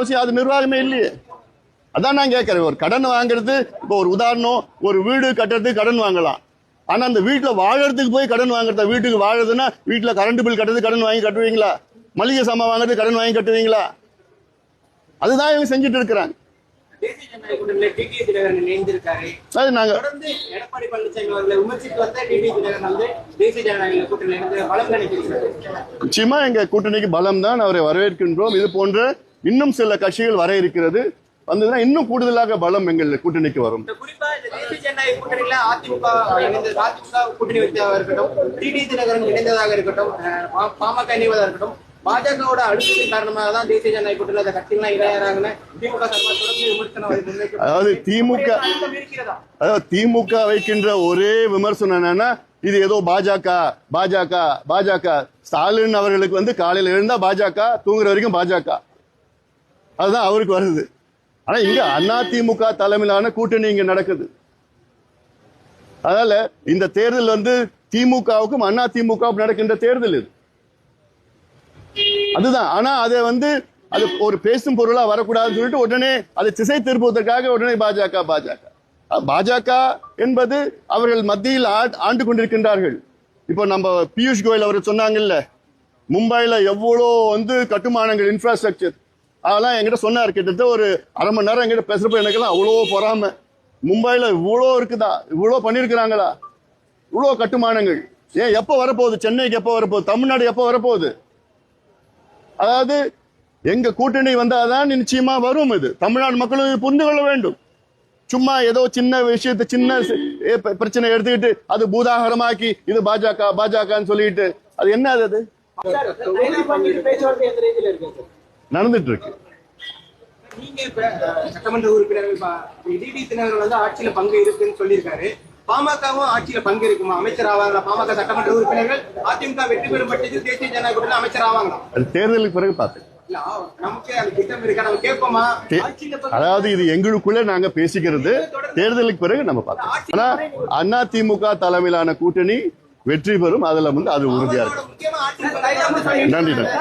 அவசியம் அது நிர்வாகமே இல்லையே. அதான் நான் கேட்கறேன் ஒரு கடன் வாங்குறது இப்போ ஒரு உதாரணம் ஒரு வீடு கட்டுறதுக்கு கடன் வாங்கலாம். ஆனால் அந்த வீட்டில் வாழறதுக்கு போய் கடன் வாங்குறதா வீட்டுக்கு வாழறதுன்னா வீட்டில் கரண்ட் பில் கட்டுறது கடன் வாங்கி கட்டுவீங்களா? மளிகை சாமான் வாங்குறது கடன் வாங்கி கட்டுவீங்களா? அதுதான் இவங்க செஞ்சுட்டு இருக்கிறாங்க. அது நாங்க நிச்சயமா எங்க கூட்டணிக்கு பலம் தான் அவரை வரவேற்கின்றோம். இது போன்ற இன்னும் சில கட்சிகள் வர இருக்கிறது. வந்ததுன்னா இன்னும் கூடுதலாக பலம் எங்கள் கூட்டணிக்கு வரும். அதாவது திமுக அதாவது திமுக வைக்கின்ற ஒரே விமர்சனம் என்னன்னா இது ஏதோ பாஜக பாஜக பாஜக. ஸ்டாலின் அவர்களுக்கு வந்து காலையில எழுந்தா பாஜக தூங்குற வரைக்கும் பாஜக. அதுதான் அவருக்கு வருது. ஆனா இங்க அதிமுக தலைமையிலான கூட்டணி இங்க நடக்குது. அதனால இந்த தேர்தல் வந்து திமுகவுக்கும் அண்ணா திமுகவுக்கும் நடக்கின்ற தேர்தல் இது. அதுதான். ஆனா அதை வந்து அது ஒரு பேசும் பொருளா வரக்கூடாதுன்னு சொல்லிட்டு உடனே அதை திசை திருப்புவதற்காக உடனே பாஜக பாஜக. பாஜக என்பது அவர்கள் மத்தியில் ஆண்டு கொண்டிருக்கின்றார்கள். இப்போ நம்ம பியூஷ் கோயல் அவர் சொன்னாங்கல்ல மும்பைல எவ்வளோ வந்து கட்டுமானங்கள் இன்ஃப்ராஸ்ட்ரக்சர் அதெல்லாம் என்கிட்ட சொன்னார். கிட்டத்தட்ட ஒரு அரை மணி நேரம் என்கிட்ட பேசுறப்ப எனக்கெல்லாம் அவ்வளோ பொறாம. மும்பைல இவ்வளோ இருக்குதா? இவ்வளோ பண்ணியிருக்கிறாங்களா இவ்வளோ கட்டுமானங்கள். ஏன் எப்போ வரப்போகுது? சென்னைக்கு எப்போ வரப்போகுது? தமிழ்நாடு எப்போ வரப்போகுது? அதாவது எங்க கூட்டணி வந்தாதான் நிச்சயமா வரும் இது. தமிழ்நாடு மக்களும் புரிந்து கொள்ள வேண்டும். சும்மா ஏதோ சின்ன விஷயத்தை சின்ன பிரச்சனை எடுத்துக்கிட்டு அது பூதாகரமாக்கி இது பாஜக பாஜகன்னு சொல்லிட்டு. அது என்ன அது நடந்துட்டு இருக்கு சட்டமன்ற உறுப்பினர்கள் ஆட்சியில பங்கு இருக்குன்னு சொல்லியிருக்காரு. பாமகவும் ஆட்சியில பங்கு இருக்குமா? அமைச்சர் ஆவாங்களா? பாமக சட்டமன்ற உறுப்பினர்கள் அதிமுக வெற்றி பெறும் பட்சத்தில் தேசிய ஜனநாயக கூட்டணி அமைச்சர் ஆவாங்களா? தேர்தலுக்கு பிறகு அதாவது இது எங்களுக்குள்ள நாங்க பேசிக்கிறது தேர்தலுக்கு பிறகு நம்ம பார்த்தோம் ஆனா அதிமுக தலைமையிலான கூட்டணி வெற்றி பெறும் அதுல வந்து அது உறுதியா இருக்கு. முக்கியமா ஆட்சியில பங்கு நன்றி நன்றி.